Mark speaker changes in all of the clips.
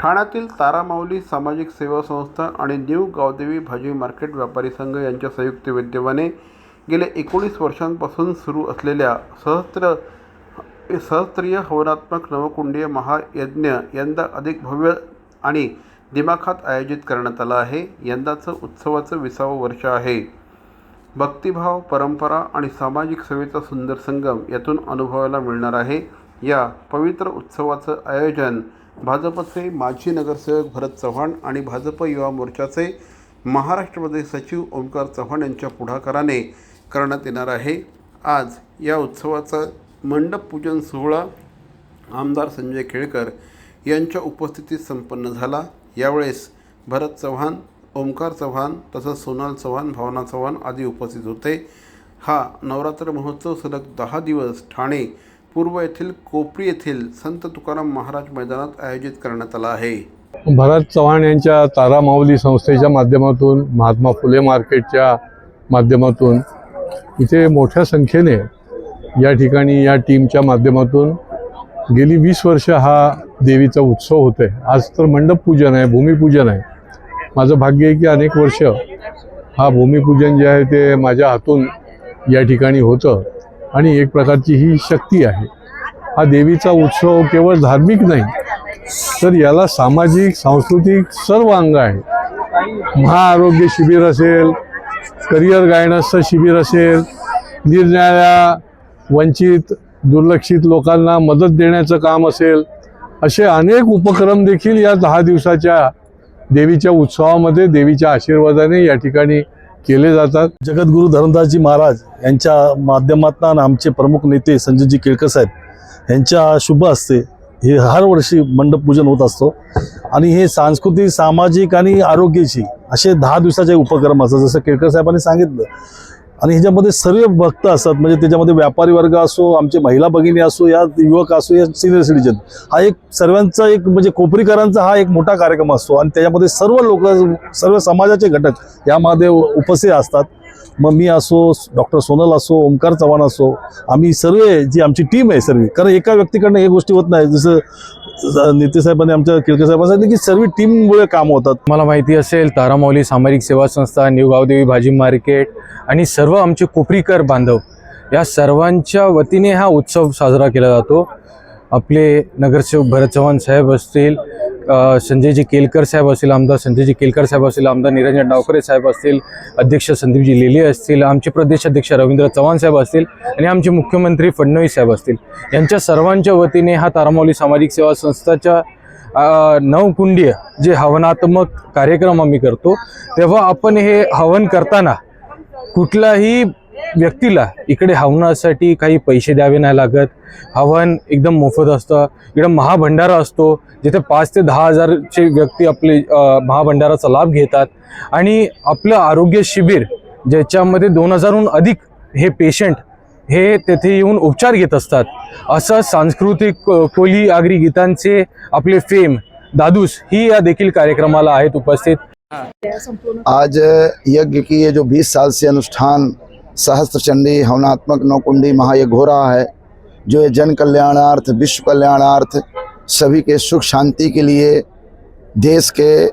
Speaker 1: ठाण्यातील तारामाऊली सामाजिक सेवा संस्था आणि न्यू गावदेवी भाजी मार्केट व्यापारी संघ यांच्या संयुक्त विद्यमाने गेल्या एकोणीस वर्षांपासून सुरू असलेल्या सहस्त्र सहस्त्रीय हवनात्मक नवकुंडीय महायज्ञ यंदा अधिक भव्य आणि दिमाखात आयोजित करण्यात आला आहे. यंदाचं उत्सवाचं विसावं वर्ष आहे. भक्तिभाव परंपरा आणि सामाजिक सेवेचा सुंदर संगम यातून अनुभवायला मिळणार आहे. या पवित्र उत्सवाचं आयोजन भाजपचे माजी नगरसेवक भरत चव्हाण आणि भाजप युवा मोर्चाचे महाराष्ट्र प्रदेश सचिव ओमकार चव्हाण यांच्या पुढाकाराने करण्यात येणार आहे. आज या उत्सवाचा मंडप पूजन सोहळा आमदार संजय केळकर यांच्या उपस्थितीत संपन्न झाला. यावेळेस भरत चव्हाण ओमकार चव्हाण तसंच सोनाल चव्हाण भावना चव्हाण आदी उपस्थित होते. हा नवरात्र महोत्सव सलग दहा दिवस ठाणे पूर्व येथील कोपरी येथील संत तुकाराम महाराज मैदानात आयोजित करण्यात आला आहे.
Speaker 2: भरत चव्हाण यांच्या तारा माऊली संस्थेच्या माध्यमातून महात्मा फुले मार्केटच्या माध्यमातून इथे मोठ्या संख्येने या ठिकाणी या टीमच्या माध्यमातून गेली वीस वर्ष हा देवीचा उत्सव होतो आहे आज तर मंडप पूजन आहे भूमिपूजन आहे. माझं भाग्य आहे की अनेक वर्ष हा भूमिपूजन जे आहे ते माझ्या हातून या ठिकाणी होतं. आणि एक प्रकारची ही शक्ती आहे. हा देवीचा उत्सव केवळ धार्मिक नाही तर याला सामाजिक सांस्कृतिक सर्व अंग आहे महाआरोग्य शिबिर असेल करिअर गायडन्सचं शिबिर असेल निरनिराळ्या वंचित दुर्लक्षित लोकांना मदत देण्याचं काम असेल असे अनेक उपक्रम देखील या दहा दिवसाच्या देवीच्या उत्सवामध्ये देवीच्या आशीर्वादाने या ठिकाणी केले जातात.
Speaker 3: जगद्गुरु धरमदासजी महाराज यांच्या माध्यमातून आमचे प्रमुख नेते संजयजी केळकर साहेब यांच्या शुभ असते हे हर वर्षी मंडप पूजन होत असतो. आणि हे सांस्कृतिक सामाजिक आणि आरोग्याची असे दहा दिवसाचे उपक्रम असतात. जसं केळकर साहेबांनी सांगितलं आणि ह्याच्यामध्ये सर्व भक्त असतात. म्हणजे त्याच्यामध्ये व्यापारी वर्ग असो आमचे महिला भगिनी असो या युवक असो या सिनियर सिटीजन हा एक सर्वांचा एक म्हणजे कोपरीकरांचा हा एक मोठा कार्यक्रम असतो. आणि त्याच्यामध्ये सर्व लोक सर्व समाजाचे घटक यामध्ये उपस्थित असतात. मग मी असो डॉक्टर सोनल असो ओमकार चव्हाण असो आम्ही सर्व जी आमची टीम आहे सर्व कारण एका व्यक्तीकडनं हे गोष्टी होत नाही. जसं नेते साहेबांनी आमच्या केळकर साहेबांनी सांगितलं की सर्व टीममुळे काम होतात.
Speaker 4: मला माहिती असेल तारामौली सामाजिक सेवा संस्था न्यू गावदेवी भाजी मार्केट आणि सर्व आमचे कोपरीकर बांधव या सर्वांच्या वतीने हा उत्सव साजरा केला जातो. आपले नगरसेवक भरत चव्हाण साहेब असतील संजयजी केलकर साहेब असतील आमदार संजयजी केलकर साहेब असतील आमदार निरंजन डावकरे साहेब असतील अध्यक्ष संदीपजी लेले असतील आमचे प्रदेश अध्यक्ष रवींद्र चव्हाण साहेब असतील आणि आमचे मुख्यमंत्री फडणवीस साहेब असतील. यांच्या सर्वांच्या वतीने हा तारामौली सामाजिक सेवा संस्थाच्या नवकुंडीय जे हवनात्मक कार्यक्रम आम्ही करतो तेव्हा आपण हे हवन करताना कुठलाही व्यक्तीला इकडे हवनासाठी काही पैसे द्यावे नाही लागत. हवन एकदम मोफत असतं. इकडं महाभंडारा असतो जिथे पाच ते दहा हजारचे व्यक्ती आपले महाभंडाराचा लाभ घेतात. आणि आपलं आरोग्य शिबिर ज्याच्यामध्ये दोन हजारहून अधिक हे पेशंट हे तेथे येऊन उपचार घेत असतात. असं सांस्कृतिक कोली आगरी गीतांचे आपले फेम दादूस ही या देखील कार्यक्रमाला आहेत उपस्थित.
Speaker 5: आज यज्ञ की ये जो 20 साल से अनुष्ठान सहस्त्र चंडी हवनात्मक नौकुंडी, महायज्ञ हो रहा है, जो ये जन कल्याणार्थ, विश्व कल्याणार्थ सभी के सुख शांति के लिए, देश के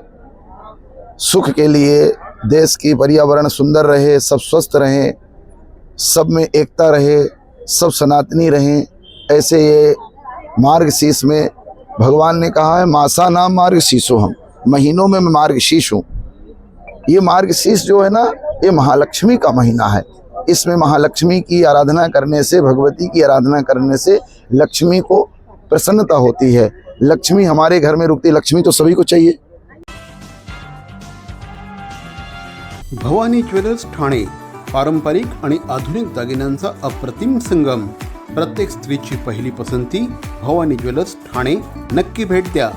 Speaker 5: सुख के लिए, देश की पर्यावरण सुंदर रहे, सब स्वस्थ रहें, सब में एकता रहे, सब सनातनी रहें, ऐसे ये मार्ग शीर्ष में भगवान ने कहा है, मासा नाम मार्ग शीशो हम, महीनों में मैं मार्ग शीश हूँ। ये मार्ग शीर्ष जो है ना, ये महालक्ष्मी का महीना है। इसमें महालक्ष्मी की आराधना करने से, भगवती की आराधना करने से लक्ष्मी को प्रसन्नता होती है। लक्ष्मी हमारे घर में रुकती लक्ष्मी तो सभी को चाहिए।
Speaker 1: भवानी ज्वेलर्स ठाणे, पारंपरिक आणि आधुनिक दागिन्यांचा अप्रतिम संगम। प्रत्येक स्त्रीची पहिली पसंती भवानी ज्वेलर्स ठाणे। नक्की भेट द्या।